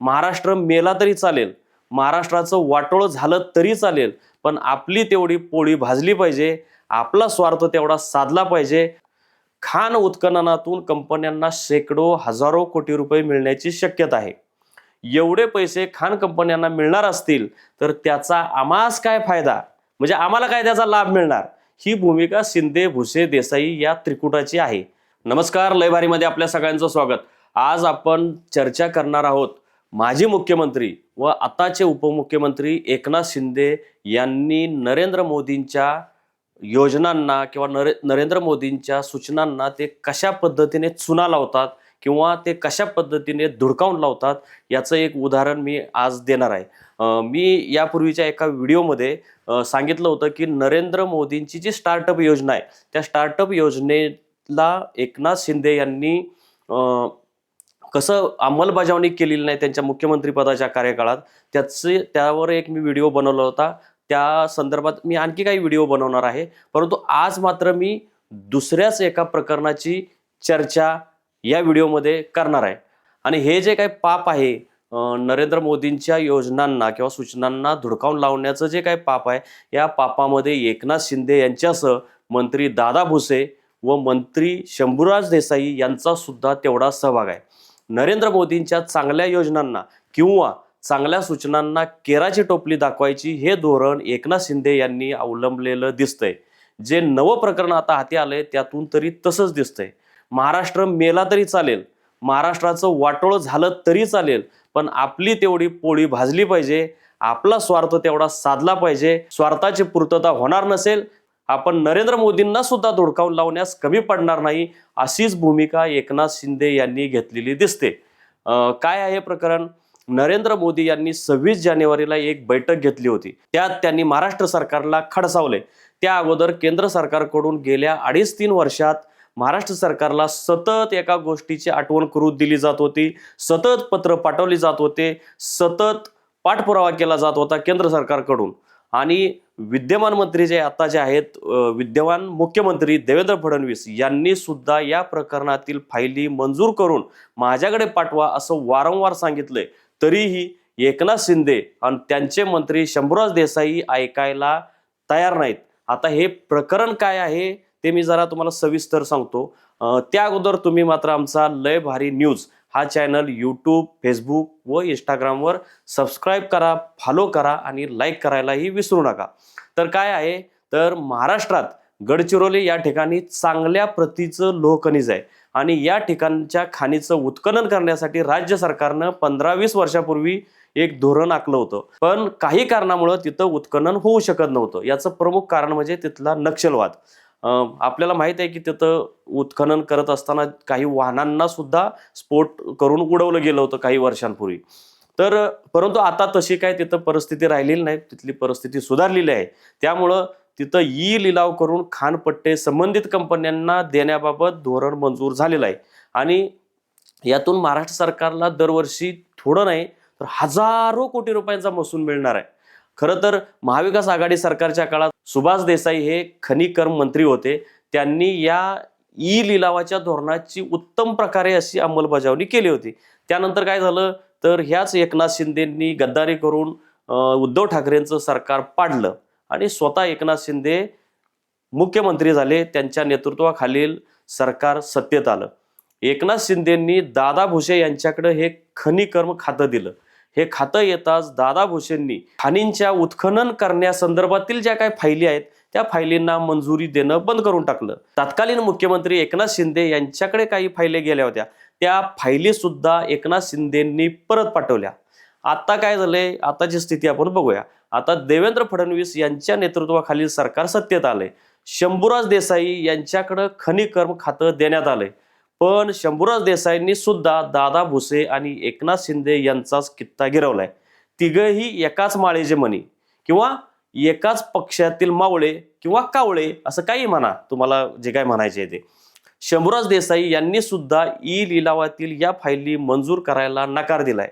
महाराष्ट्र मेला तरी चालेल. महाराष्ट्राचं वाटोळं झालं तरी चालेल. पण आपली तेवढी पोळी भाजली पाहिजे. आपला स्वार्थ तेवढा साधला पाहिजे. खाण उत्खननातून कंपन्यांना शेकडो हजारो कोटी रुपये मिळण्याची शक्यता आहे. एवढे पैसे खाण कंपन्यांना मिळणार असतील तर त्याचा आम्हास काय फायदा? म्हणजे आम्हाला काय त्याचा लाभ मिळणार? ही भूमिका शिंदे भुसे देसाई या त्रिकुटाची आहे. नमस्कार लयभारीमध्ये आपल्या सगळ्यांचं स्वागत. आज आपण चर्चा करणार आहोत माजी मुख्यमंत्री व आताचे उपमुख्यमंत्री एकनाथ शिंदे यांनी नरेंद्र मोदींच्या योजनांना किंवा नरे नरेंद्र मोदींच्या सूचनांना ते कशा पद्धतीने चुना लावतात किंवा ते कशा पद्धतीने धुडकावून लावतात याचं एक उदाहरण मी आज देणार आहे. मी यापूर्वीच्या एका व्हिडिओमध्ये सांगितलं होतं की नरेंद्र मोदींची जी स्टार्टअप योजना आहे त्या स्टार्टअप योजनेला एकनाथ शिंदे यांनी कसं अंमलबजावणी केलेली नाही त्यांच्या मुख्यमंत्रीपदाच्या कार्यकाळात त्याचे त्यावर एक मी व्हिडिओ बनवला होता. त्या संदर्भात मी आणखी काही व्हिडिओ बनवणार आहे. परंतु आज मात्र मी दुसऱ्याच एका प्रकरणाची चर्चा या व्हिडिओमध्ये करणार आहे. आणि हे जे काही पाप आहे नरेंद्र मोदींच्या योजनांना किंवा सूचनांना धुडकावून लावण्याचं जे काही पाप आहे या पापामध्ये एकनाथ शिंदे यांच्यासह मंत्री दादा भुसे व मंत्री शंभूराज देसाई यांचा सुद्धा तेवढा सहभाग आहे. नरेंद्र मोदींच्या चांगल्या योजनांना किंवा चांगल्या सूचनांना केराची टोपली दाखवायची हे धोरण एकनाथ शिंदे यांनी अवलंबलेलं दिसतंय. जे नवं प्रकरण आता हाती आलंय त्यातून तरी तसंच दिसतंय. महाराष्ट्र मेला तरी चालेल महाराष्ट्राचं वाटोळं झालं तरी चालेल पण आपली तेवढी पोळी भाजली पाहिजे आपला स्वार्थ तेवढा साधला पाहिजे स्वार्थाची पूर्तता होणार नसेल आपण नरेंद्र मोदींना सुद्धा धुडकावून लावण्यास कमी पडणार नाही अशीच भूमिका एकनाथ शिंदे यांनी घेतलेली दिसते. काय आहे प्रकरण? नरेंद्र मोदी यांनी सव्वीस जानेवारीला एक बैठक घेतली होती. त्यात त्यांनी महाराष्ट्र सरकारला खडसावले. त्या अगोदर केंद्र सरकारकडून गेल्या अडीच तीन वर्षात महाराष्ट्र सरकारला सतत एका गोष्टीची आठवण करून दिली जात होती. सतत पत्र पाठवली जात होते. सतत पाठपुरावा केला जात होता केंद्र सरकारकडून. आणि विद्यमान मंत्री जे आता जे आहेत विद्यमान मुख्यमंत्री देवेंद्र फडणवीस यांनी सुद्धा या प्रकरणातील फायली मंजूर करून माझ्याकडे पाठवा असं वारंवार सांगितलंय. तरीही एकनाथ शिंदे आणि त्यांचे मंत्री शंभूराज देसाई ऐकायला तयार नाहीत. आता हे प्रकरण काय आहे ते मी जरा तुम्हाला सविस्तर सांगतो. त्या अगोदर तुम्ही मात्र आमचा लय भारी न्यूज हा चॅनल यूट्यूब फेसबुक व इंस्टाग्रामवर सबस्क्राईब करा फॉलो करा आणि लाईक करायलाही विसरू नका. तर काय आहे? तर महाराष्ट्रात गडचिरोली या ठिकाणी चांगल्या प्रतीचं लोह खनिज आहे. आणि या ठिकाणच्या खाणीचं उत्खनन करण्यासाठी राज्य सरकारनं पंधरा वीस वर्षापूर्वी एक धोरण आखलं होतं. पण काही कारणामुळं तिथं उत्खनन होऊ शकत नव्हतं. याचं प्रमुख कारण म्हणजे तिथला नक्षलवाद. आपल्याला माहीत आहे की तिथं उत्खनन करत असताना काही वाहनांना सुद्धा स्फोट करून उडवलं गेलं होतं काही वर्षांपूर्वी. तर परंतु आता तशी काय तिथं परिस्थिती राहिलेली नाही तिथली परिस्थिती सुधारलेली आहे. त्यामुळं तिथं ई लिलाव करून खानपट्टे संबंधित कंपन्यांना देण्याबाबत धोरण मंजूर झालेलं आहे. आणि यातून महाराष्ट्र सरकारला दरवर्षी थोडं नाही तर हजारो कोटी रुपयांचा महसूल मिळणार आहे. खरं तर महाविकास आघाडी सरकारच्या काळात सुभाष देसाई हे खनिकर्म मंत्री होते. त्यांनी या ई लिलावाच्या धोरणाची उत्तम प्रकारे अशी अंमलबजावणी केली होती. त्यानंतर काय झालं? तर ह्याच एकनाथ शिंदेंनी गद्दारी करून उद्धव ठाकरेंचं सरकार पाडलं आणि स्वतः एकनाथ शिंदे मुख्यमंत्री झाले. त्यांच्या नेतृत्वाखालील सरकार सत्तेत आलं. एकनाथ शिंदेंनी दादा भुसे यांच्याकडे हे खनिकर्म खातं दिलं. हे खातं येताच दादा भुसेंनी खाणींच्या उत्खनन करण्यासंदर्भातील ज्या काही फायली आहेत त्या फायलींना मंजुरी देणं बंद करून टाकलं. तत्कालीन मुख्यमंत्री एकनाथ शिंदे यांच्याकडे काही फायली गेल्या होत्या. त्या फायली सुद्धा एकनाथ शिंदेंनी परत पाठवल्या. आता काय झालंय? आताची स्थिती आपण बघूया. आता देवेंद्र फडणवीस यांच्या नेतृत्वाखालील सरकार सत्तेत आलंय. शंभूराज देसाई यांच्याकडं खनिकर्म खातं देण्यात आलंय. पण शंभूराज देसाईंनी सुद्धा दादा भुसे आणि एकनाथ शिंदे यांचाच कित्ता गिरवलाय. तिघही एकाच माळेचे म्हणी किंवा एकाच पक्षातील मावळे किंवा कावळे असं काही म्हणा तुम्हाला जे काय म्हणायचे ते. शंभूराज देसाई यांनी सुद्धा ई लिलावातील या फायली मंजूर करायला नकार दिलाय.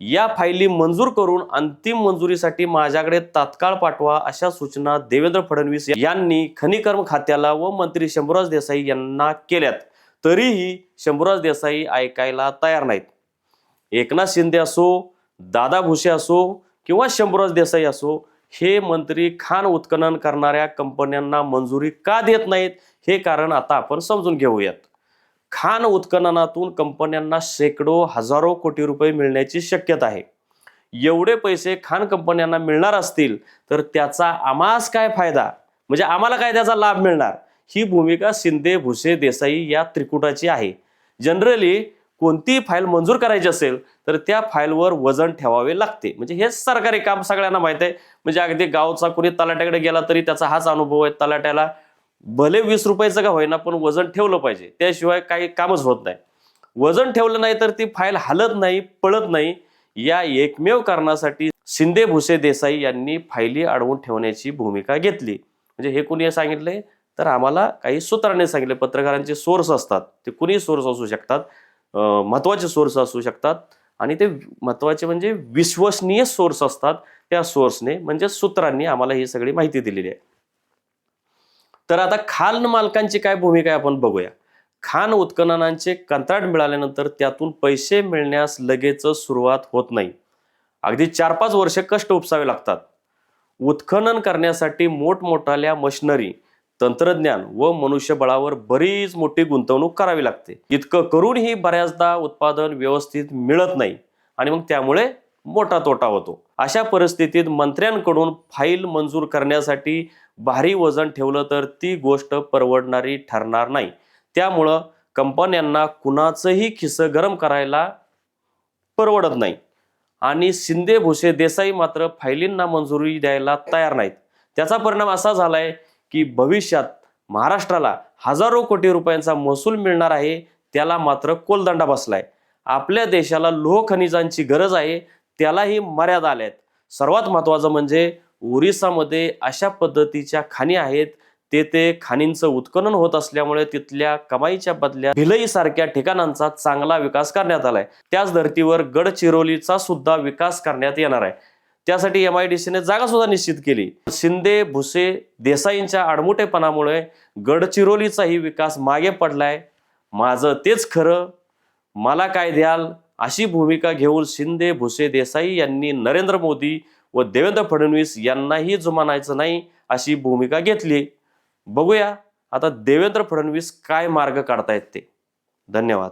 या फायली मंजूर करून अंतिम मंजुरीसाठी माझ्याकडे तात्काळ पाठवा अशा सूचना देवेंद्र फडणवीस यांनी खनिकर्म खात्याला व मंत्री शंभूराज देसाई यांना केल्यात. तरीही शंभूराज देसाई ऐकायला तयार नाहीत. एकनाथ शिंदे असो दादा भुसे असो किंवा शंभूराज देसाई असो हे मंत्री खाण उत्खनन करणाऱ्या कंपन्यांना मंजुरी का देत नाहीत हे कारण आता आपण समजून घेऊयात. खाण उत्खननातून कंपन्यांना शेकडो हजारो कोटी रुपये मिळण्याची शक्यता आहे. एवढे पैसे खाण कंपन्यांना मिळणार असतील तर त्याचा आम्हास काय फायदा? म्हणजे आम्हाला काय त्याचा लाभ मिळणार? ही भूमिका शिंदे भुसे देसाई या त्रिकुटाची आहे. जनरली कोणतीही फाईल मंजूर करायची असेल तर त्या फाईलवर वजन ठेवावे लागते. म्हणजे हेच सरकारी काम सगळ्यांना माहीत आहे. म्हणजे अगदी गावचा कोणी तलाट्याकडे गेला तरी त्याचा हाच अनुभव आहे तलाट्याला. भले वीस रुपयाचं का होईना पण वजन ठेवलं पाहिजे. त्याशिवाय काही कामच होत नाही. वजन ठेवलं नाही तर ती फाईल हलत नाही पळत नाही या एकमेव कारणासाठी शिंदे भुसे देसाई यांनी फायली अडवून ठेवण्याची भूमिका घेतली. म्हणजे हे कुणी सांगितले तर आम्हाला काही सूत्रांनी सांगितले पत्रकारांचे सोर्स असतात ते कुणी सोर्स असू शकतात महत्त्वाचे सोर्स असू शकतात आणि ते महत्त्वाचे म्हणजे विश्वसनीय सोर्स असतात त्या सोर्सने म्हणजे सूत्रांनी आम्हाला ही सगळी माहिती दिलेली आहे. तर आता खान मालकांची काय भूमिका आहे आपण बघूया. खान उत्खननांचे कंत्राट मिळाल्यानंतर त्यातून पैसे मिळण्यास लगेच सुरुवात होत नाही. अगदी चार पाच वर्ष कष्ट उपसावे लागतात. उत्खनन करण्यासाठी मोठमोठाल्या मशिनरी तंत्रज्ञान व मनुष्यबळावर बरीच मोठी गुंतवणूक करावी लागते. इतकं करूनही बऱ्याचदा उत्पादन व्यवस्थित मिळत नाही आणि मग त्यामुळे मोठा तोटा होतो. अशा परिस्थितीत मंत्र्यांकडून फाईल मंजूर करण्यासाठी भारी वजन ठेवलं तर ती गोष्ट परवडणारी ठरणार नाही. त्यामुळं कंपन्यांना कुणाचंही खिस्सं गरम करायला परवडत नाही. आणि शिंदे भुसे देसाई मात्र फाईलींना मंजुरी द्यायला तयार नाहीत. त्याचा परिणाम असा झालाय की भविष्यात महाराष्ट्राला हजारो कोटी रुपयांचा महसूल मिळणार आहे त्याला मात्र कोलदंडा बसलाय. आपल्या देशाला लोह खनिजांची गरज आहे त्यालाही मर्यादा आल्यात. सर्वात महत्त्वाचं म्हणजे ओरिसामध्ये अशा पद्धतीच्या खाणी आहेत तेथे खाणींचं उत्खनन होत असल्यामुळे तिथल्या कमाईच्या बदल्या भिलई सारख्या ठिकाणांचा चांगला विकास करण्यात आलाय. त्याच धर्तीवर गडचिरोलीचा सुद्धा विकास करण्यात येणार आहे. त्यासाठी एम आय डी सीने जागासुद्धा निश्चित केली. शिंदे भुसे देसाईंच्या आडमुठेपणामुळे गडचिरोलीचाही विकास मागे पडलाय. माझं तेच खरं. मला काय द्याल अशी भूमिका घेऊन शिंदे भुसे देसाई यांनी नरेंद्र मोदी व देवेंद्र फडणवीस यांनाही जुमानायचं नाही अशी भूमिका घेतली. बघूया आता देवेंद्र फडणवीस काय मार्ग काढतायत ते. धन्यवाद.